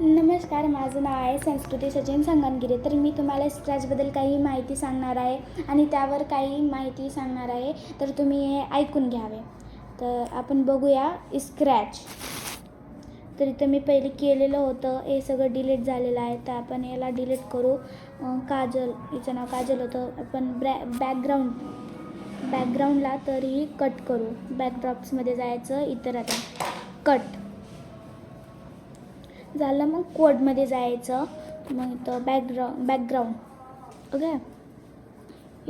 नमस्कार माझं नाव आहे संस्कृती सचिन संगनगिरे तर मी तुम्हाला स्क्रॅचबद्दल काही माहिती सांगणार आहे आणि त्यावर काही माहिती सांगणार आहे तर तुम्ही हे ऐकून घ्यावे. तर आपण बघूया स्क्रॅच. तर इथं मी पहिले केलेलं होतं हे सगळं डिलीट झालेलं आहे. तर आपण याला डिलीट करू. काजल हिचं नाव काजल होतं. आपण ब्रॅ बॅकग्राऊंड बॅकग्राऊंडला तरीही कट करू. बॅकड्रॉप्समध्ये जायचं इतर आता कट. झालं मग कोडमध्ये जायचं. मग इथं बॅकग्राऊंड बॅकग्राऊंड ओके?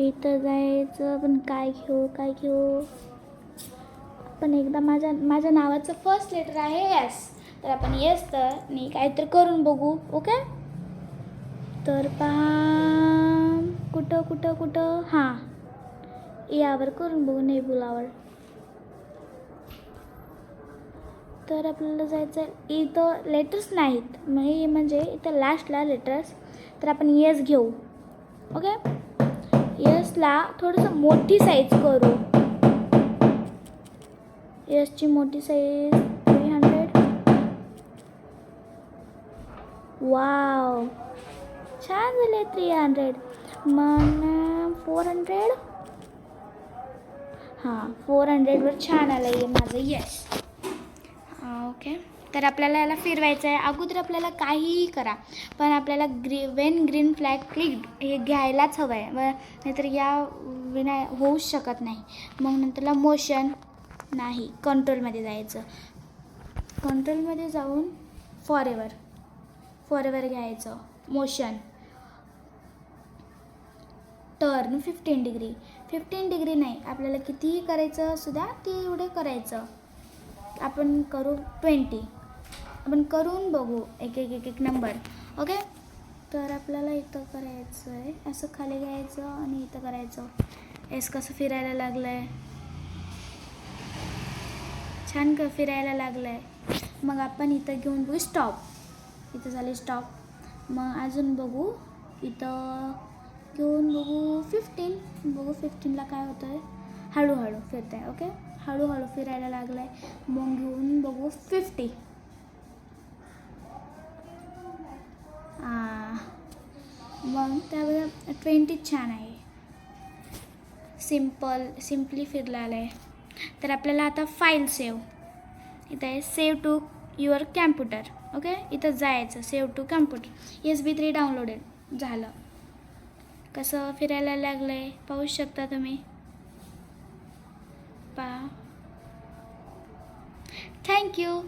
इथं जायचं पण काय घेऊ काय घेऊ? पण एकदा माझ्या माझ्या नावाचं फर्स्ट लेटर आहे एस तर आपण येस तर नाही काहीतरी करून बघू ओके? तर पहा कुठं कुठं कुठं? हां. यावर करून बघू नेबुलावर. तर आपल्याला जायचं आहे. इथं लेटर्स नाहीत. मग म्हणजे इथं लास्टला लेटर्स तर आपण येस घेऊ. ओके येसला थोडंसं मोठी साईज करू. येसची मोठी साईज थ्री हंड्रेड वाव छान झाले थ्री हंड्रेड मग फोर हंड्रेड हां फोर हंड्रेडवर छान आलं आहे माझं येस तर आपल्याला याला फिरवायचं आहे. अगोदर आपल्याला काहीही करा पण आपल्याला ग्री वेन ग्रीन फ्लॅग क्लिक हे घ्यायलाच हवं आहे. व नाहीतर या विना होऊच शकत नाही. मग नंतरला मोशन नाही कंट्रोलमध्ये जायचं. कंट्रोलमध्ये जाऊन फॉर एवर फॉर एवर घ्यायचं. Motion turn fifteen degree fifteen degree नाही आपल्याला कितीही करायचं सुद्धा ते एवढे करायचं. आपण करू ट्वेंटी आपण करून बघू एक एक एक एक नंबर. ओके? तर आपल्याला इथं करायचं आहे. असं खाली घ्यायचं आणि इथं करायचं. एस कसं फिरायला लागलं आहे छान क फिरायला लागलं आहे मग आपण इथं घेऊन बघू स्टॉप. इथं झाले स्टॉप. मग अजून बघू. इथं घेऊन बघू फिफ्टीन बघू फिफ्टीनला काय होतं आहे हळूहळू फिरत आहे ओके? हळूहळू फिरायला लागलं आहे मग घेऊन बघू फिफ्टी त्यावेळेला ट्वेंटीच छान आहे. सिंपल सिम्पली फिरलेलं आलं आहे. तर आपल्याला आता फाईल सेव इथं आहे save to your computer. Okay? इथं जायचं save to computer. S B three downloaded झालं. कसं फिरायला लागलं आहे पाहू शकता तुम्ही? पा. थँक्यू